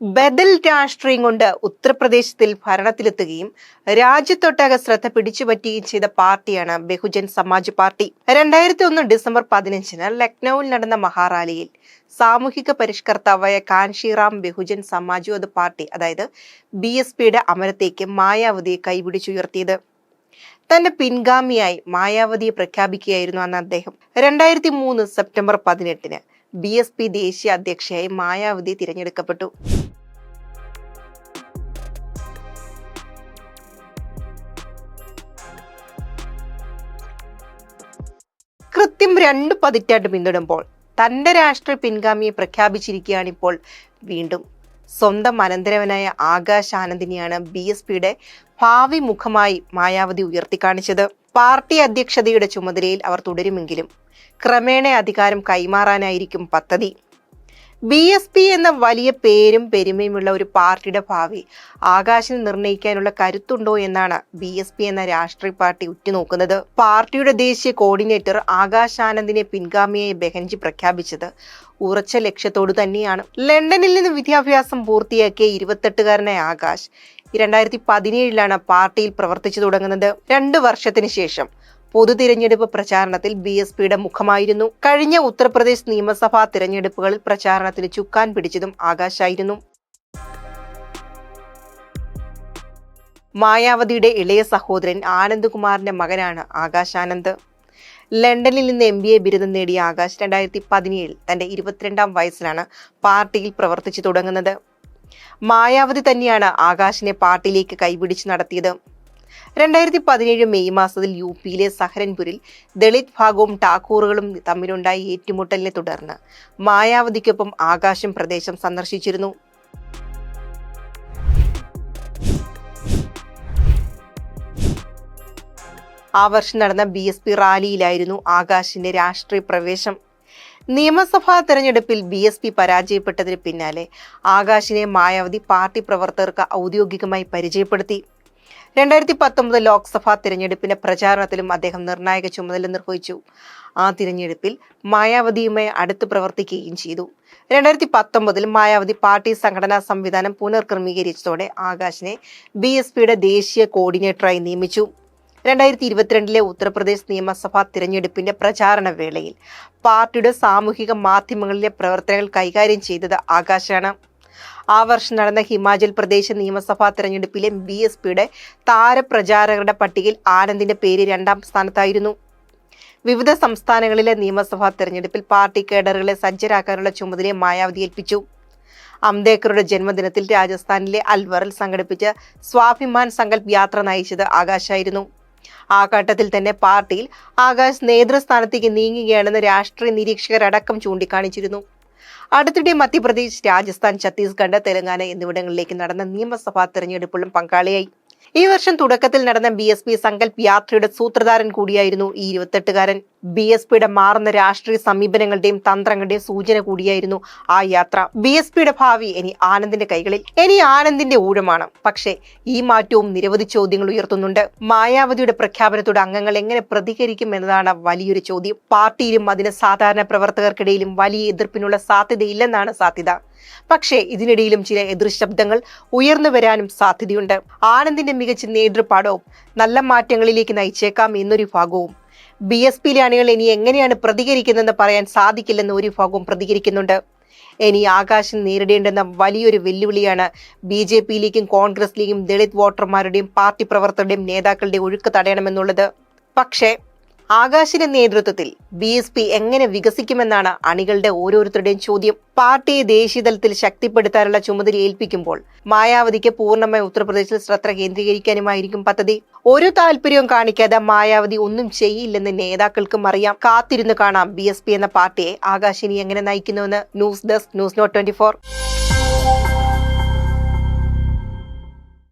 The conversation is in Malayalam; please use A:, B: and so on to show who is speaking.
A: ബദൽ രാഷ്ട്രീയം കൊണ്ട് ഉത്തർപ്രദേശത്തിൽ ഭരണത്തിലെത്തുകയും രാജ്യത്തൊട്ടാകെ ശ്രദ്ധ പിടിച്ചുപറ്റുകയും ചെയ്ത പാർട്ടിയാണ് ബഹുജൻ സമാജ് പാർട്ടി. രണ്ടായിരത്തി ഒന്ന് ഡിസംബർ പതിനഞ്ചിന് ലക്നൌവിൽ നടന്ന മഹാറാലിയിൽ സാമൂഹിക പരിഷ്കർത്താവായ കാൻഷിറാം ബഹുജൻ സമാജ്വാദ് പാർട്ടി അതായത് ബി എസ് പിയുടെ അമരത്തേക്ക് മായാവതിയെ കൈപിടിച്ചുയർത്തിയത്. തന്റെ പിൻഗാമിയായി മായാവതിയെ പ്രഖ്യാപിക്കുകയായിരുന്നു അന്ന് അദ്ദേഹം. രണ്ടായിരത്തി മൂന്ന് സെപ്റ്റംബർ പതിനെട്ടിന് ബി എസ് പി ദേശീയ അധ്യക്ഷയായി മായാവതി തിരഞ്ഞെടുക്കപ്പെട്ടു. കൃത്യം രണ്ട് പതിറ്റാണ്ട് പിന്തുടരുമ്പോൾ തന്റെ രാഷ്ട്രീയ പിൻഗാമിയെ പ്രഖ്യാപിച്ചിരിക്കുകയാണ് ഇപ്പോൾ വീണ്ടും. സ്വന്തം അനന്തരവനായ ആകാശ് ആനന്ദിനെയാണ് ബി എസ് പിയുടെ ഭാവി മുഖമായി മായാവതി ഉയർത്തിക്കാണിച്ചത്. പാർട്ടി അധ്യക്ഷതയുടെ ചുമതലയിൽ അവർ തുടരുമെങ്കിലും ക്രമേണ അധികാരം കൈമാറാനായിരിക്കും പദ്ധതി. ബി എസ് പി എന്ന വലിയ പേരും പെരുമയുമുള്ള ഒരു പാർട്ടിയുടെ ഭാവി ആകാശിന് നിർണയിക്കാനുള്ള കരുത്തുണ്ടോ എന്നാണ് ബി എസ് പി എന്ന രാഷ്ട്രീയ പാർട്ടി ഉറ്റുനോക്കുന്നത്. പാർട്ടിയുടെ ദേശീയ കോർഡിനേറ്റർ ആകാശ് ആനന്ദിനെ പിൻഗാമിയായി ബെഹൻജി പ്രഖ്യാപിച്ചത് ഉറച്ച ലക്ഷ്യത്തോടു തന്നെയാണ്. ലണ്ടനിൽ നിന്ന് വിദ്യാഭ്യാസം പൂർത്തിയാക്കിയ ഇരുപത്തെട്ടുകാരനായ ആകാശ് രണ്ടായിരത്തി പതിനേഴിലാണ് പാർട്ടിയിൽ പ്രവർത്തിച്ചു തുടങ്ങുന്നത്. രണ്ട് വർഷത്തിന് ശേഷം പൊതു തിരഞ്ഞെടുപ്പ് പ്രചാരണത്തിൽ ബി എസ് പിയുടെ മുഖമായിരുന്നു. കഴിഞ്ഞ ഉത്തർപ്രദേശ് നിയമസഭാ തിരഞ്ഞെടുപ്പുകളിൽ പ്രചാരണത്തിന് ചുക്കാൻ പിടിച്ചതും ആകാശായിരുന്നു. മായാവതിയുടെ ഇളയ സഹോദരൻ ആനന്ദ് കുമാറിന്റെ മകനാണ് ആകാശ് ആനന്ദ്. ലണ്ടനിൽ നിന്ന് എം ബി എ ബിരുദം നേടിയ ആകാശ് രണ്ടായിരത്തി പതിനേഴിൽ തന്റെ ഇരുപത്തിരണ്ടാം വയസ്സിലാണ് പാർട്ടിയിൽ പ്രവർത്തിച്ചു തുടങ്ങുന്നത്. മായാവതി തന്നെയാണ് ആകാശിനെ പാർട്ടിയിലേക്ക് കൈപിടിച്ച് നടത്തിയത്. രണ്ടായിരത്തി പതിനേഴ് മെയ് മാസത്തിൽ യു പിയിലെ സഹരൻപുരിൽ ദളിത് ഭാഗവും ടാക്കൂറുകളും തമ്മിലുണ്ടായ ഏറ്റുമുട്ടലിനെ തുടർന്ന് മായാവതിക്കൊപ്പം ആകാശം പ്രദേശം സന്ദർശിച്ചിരുന്നു. ആ വർഷം നടന്ന ബി എസ് പി റാലിയിലായിരുന്നു ആകാശിന്റെ രാഷ്ട്രീയ പ്രവേശം. നിയമസഭാ തെരഞ്ഞെടുപ്പിൽ ബി എസ് പി പരാജയപ്പെട്ടതിന് പിന്നാലെ ആകാശിനെ മായാവതി പാർട്ടി പ്രവർത്തകർക്ക് ഔദ്യോഗികമായി പരിചയപ്പെടുത്തി. രണ്ടായിരത്തി പത്തൊമ്പത് ലോക്സഭാ തിരഞ്ഞെടുപ്പിന്റെ പ്രചാരണത്തിലും അദ്ദേഹം നിർണായക ചുമതല നിർവഹിച്ചു. ആ തിരഞ്ഞെടുപ്പിൽ മായാവതിയുമായി അടുത്ത് പ്രവർത്തിക്കുകയും ചെയ്തു. രണ്ടായിരത്തി പത്തൊമ്പതിൽ മായാവതി പാർട്ടി സംഘടനാ സംവിധാനം പുനർക്രമീകരിച്ചതോടെ ആകാശിനെ ബി എസ് പിയുടെ ദേശീയ കോർഡിനേറ്ററായി നിയമിച്ചു. രണ്ടായിരത്തി ഇരുപത്തിരണ്ടിലെ ഉത്തർപ്രദേശ് നിയമസഭാ തിരഞ്ഞെടുപ്പിന്റെ പ്രചാരണ വേളയിൽ പാർട്ടിയുടെ സാമൂഹിക മാധ്യമങ്ങളിലെ പ്രവർത്തനങ്ങൾ കൈകാര്യം ചെയ്തത് ആകാശാണ്. ആ വർഷം നടന്ന ഹിമാചൽ പ്രദേശ് നിയമസഭാ തെരഞ്ഞെടുപ്പിലെ ബി എസ് പിയുടെ താരപ്രചാരകരുടെ പട്ടികയിൽ ആനന്ദിന്റെ പേര് രണ്ടാം സ്ഥാനത്തായിരുന്നു. വിവിധ സംസ്ഥാനങ്ങളിലെ നിയമസഭാ തെരഞ്ഞെടുപ്പിൽ പാർട്ടി കേഡറുകളെ സജ്ജരാക്കാനുള്ള ചുമതലയെ മായാവതി ഏൽപ്പിച്ചു. അംബേദ്കറുടെ ജന്മദിനത്തിൽ രാജസ്ഥാനിലെ അൽവറിൽ സംഘടിപ്പിച്ച സ്വാഭിമാൻ സങ്കല്പ് യാത്ര നയിച്ചത് ആകാശായിരുന്നു. ആ ഘട്ടത്തിൽ തന്നെ പാർട്ടിയിൽ ആകാശ് നേതൃസ്ഥാനത്തേക്ക് നീങ്ങുകയാണെന്ന് രാഷ്ട്രീയ നിരീക്ഷകരടക്കം ചൂണ്ടിക്കാണിച്ചിരുന്നു. അടുത്തിടെ മധ്യപ്രദേശ് രാജസ്ഥാൻ ഛത്തീസ്ഗഡ് തെലങ്കാന എന്നിവിടങ്ങളിലേക്ക് നടന്ന നിയമസഭാ തെരഞ്ഞെടുപ്പിലും പങ്കാളിയായി. ഈ വർഷം തുടക്കത്തിൽ നടന്ന ബി എസ് പി സങ്കല്പ് യാത്രയുടെ സൂത്രധാരൻ കൂടിയായിരുന്നു ഈ ഇരുപത്തെട്ടുകാരൻ. ബി എസ് പിയുടെ മാറുന്ന രാഷ്ട്രീയ സമീപനങ്ങളുടെയും തന്ത്രങ്ങളുടെയും സൂചന കൂടിയായിരുന്നു ആ യാത്ര. ബി എസ് പിയുടെ ഭാവി ഇനി ആനന്ദിന്റെ കൈകളിൽ ഇനി ആനന്ദിന്റെ ഊഴമാണ്. പക്ഷേ ഈ മാറ്റവും നിരവധി ചോദ്യങ്ങൾ ഉയർത്തുന്നുണ്ട്. മായാവതിയുടെ പ്രഖ്യാപനത്തോട് അംഗങ്ങൾ എങ്ങനെ പ്രതികരിക്കും എന്നതാണ് വലിയൊരു ചോദ്യം. പാർട്ടിയിലും അതിന് സാധാരണ പ്രവർത്തകർക്കിടയിലും വലിയ എതിർപ്പിനുള്ള സാധ്യതയില്ലെന്നാണ് സാധ്യത. പക്ഷേ ഇതിനിടയിലും ചില എതിർശബ്ദങ്ങൾ ഉയർന്നു വരാനും സാധ്യതയുണ്ട്. ആനന്ദിന്റെ മികച്ച നേതൃപാടവും നല്ല മാറ്റങ്ങളിലേക്ക് നയിച്ചേക്കാം എന്നൊരു ഭാഗവും ബി എസ് പിയിലെ അണികൾ ഇനി എങ്ങനെയാണ് പ്രതികരിക്കുന്നതെന്ന് പറയാൻ സാധിക്കില്ലെന്ന് ഒരു ഭാഗവും പ്രതികരിക്കുന്നുണ്ട്. ഇനി ആകാശം നേരിടേണ്ടുന്ന വലിയൊരു വെല്ലുവിളിയാണ് ബി ജെ പിയിലേക്കും കോൺഗ്രസിലേക്കും ദളിത് വോട്ടർമാരുടെയും പാർട്ടി പ്രവർത്തകരുടെയും നേതാക്കളുടെ ഒഴുക്ക് തടയണമെന്നുള്ളത്. പക്ഷേ ആകാശിന്റെ നേതൃത്വത്തിൽ ബി എസ് പി എങ്ങനെ വികസിക്കുമെന്നാണ് അണികളുടെ ഓരോരുത്തരുടെയും ചോദ്യം. പാർട്ടിയെ ദേശീയതലത്തിൽ ശക്തിപ്പെടുത്താനുള്ള ചുമതല ഏൽപ്പിക്കുമ്പോൾ മായാവതിക്ക് പൂർണമായി ഉത്തർപ്രദേശിൽ ശ്രദ്ധ കേന്ദ്രീകരിക്കാനുമായിരിക്കും പദ്ധതി. ഒരു താല്പര്യവും കാണിക്കാതെ മായാവതി ഒന്നും ചെയ്യില്ലെന്ന് നേതാക്കൾക്കും അറിയാം. കാത്തിരുന്ന് കാണാം ബി എന്ന പാർട്ടിയെ. ആകാശിനി എങ്ങനെ നയിക്കുന്നുവെന്ന് news desk news note twenty